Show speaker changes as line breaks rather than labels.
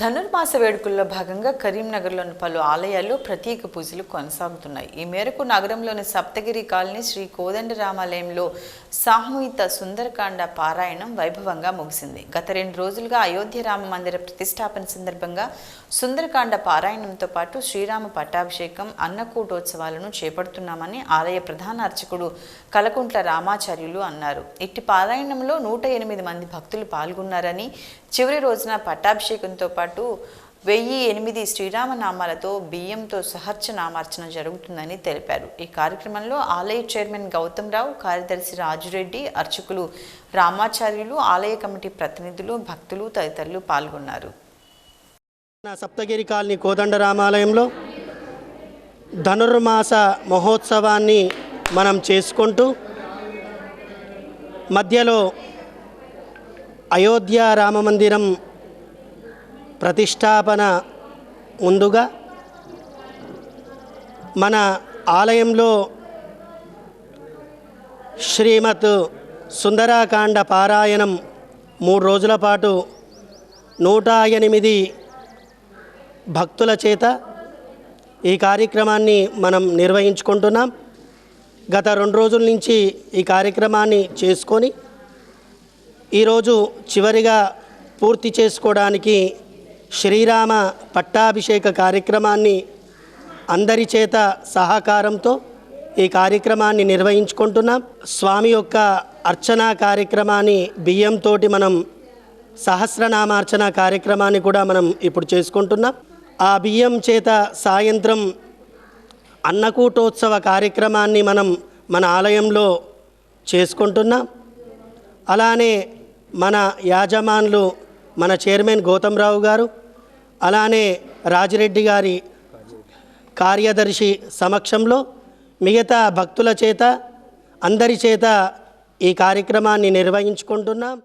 ధనుర్మాస వేడుకల్లో భాగంగా కరీంనగర్లోని పలు ఆలయాల్లో ప్రత్యేక పూజలు కొనసాగుతున్నాయి. ఈ మేరకు నగరంలోని సప్తగిరి కాలనీ శ్రీ కోదండరామాలయంలో సాముహిత సుందరకాండ పారాయణం వైభవంగా ముగిసింది. గత రెండు రోజులుగా అయోధ్య రామ మందిర ప్రతిష్టాపన సందర్భంగా సుందరకాండ పారాయణంతో పాటు శ్రీరామ పట్టాభిషేకం అన్నకూటోత్సవాలను చేపడుతున్నామని ఆలయ ప్రధాన అర్చకుడు కలకుంట్ల రామాచార్యులు అన్నారు. ఇట్టి పారాయణంలో నూట ఎనిమిది మంది భక్తులు పాల్గొన్నారని చివరి రోజున పట్టాభిషేకంతో పాటు వెయ్యి ఎనిమిది శ్రీరామనామాలతో బియ్యంతో సహర్చ నామార్చన జరుగుతుందని తెలిపారు. ఈ కార్యక్రమంలో ఆలయ చైర్మన్ గౌతమ్ రావు కార్యదర్శి రాజురెడ్డి అర్చకులు రామాచార్యులు ఆలయ కమిటీ ప్రతినిధులు భక్తులు తదితరులు పాల్గొన్నారు.
సప్తగిరి కాలనీ కోదండరామాలయంలో ధనుర్మాస మహోత్సవాన్ని మనం చేసుకుంటూ మధ్యలో అయోధ్య రామ మందిరం ప్రతిష్టాపన ముందుగా మన ఆలయంలో శ్రీమత్ సుందరాకాండ పారాయణం మూడు రోజుల పాటు నూట ఎనిమిది భక్తుల చేత ఈ కార్యక్రమాన్ని మనం నిర్వహించుకుంటున్నాం. గత రెండు రోజుల నుంచి ఈ కార్యక్రమాన్ని చేసుకొని ఈరోజు చివరిగా పూర్తి చేసుకోవడానికి శ్రీరామ పట్టాభిషేక కార్యక్రమాన్ని అందరి చేత సహకారంతో ఈ కార్యక్రమాన్ని నిర్వహించుకుంటున్నాం. స్వామి యొక్క అర్చనా కార్యక్రమాన్ని బియ్యంతో మనం సహస్రనామార్చన కార్యక్రమాన్ని కూడా మనం ఇప్పుడు చేసుకుంటున్నాం. ఆ బియ్యం చేత సాయంత్రం అన్నకూటోత్సవ కార్యక్రమాన్ని మనం మన ఆలయంలో చేసుకుంటున్నాం. అలానే మన యాజమాన్లు మన చైర్మన్ గౌతమ్ రావు గారు అలానే రాజిరెడ్డి గారి కార్యదర్శి సమక్షంలో మిగతా భక్తుల చేత అందరి చేత ఈ కార్యక్రమాన్ని నిర్వహించుకుంటున్నాం.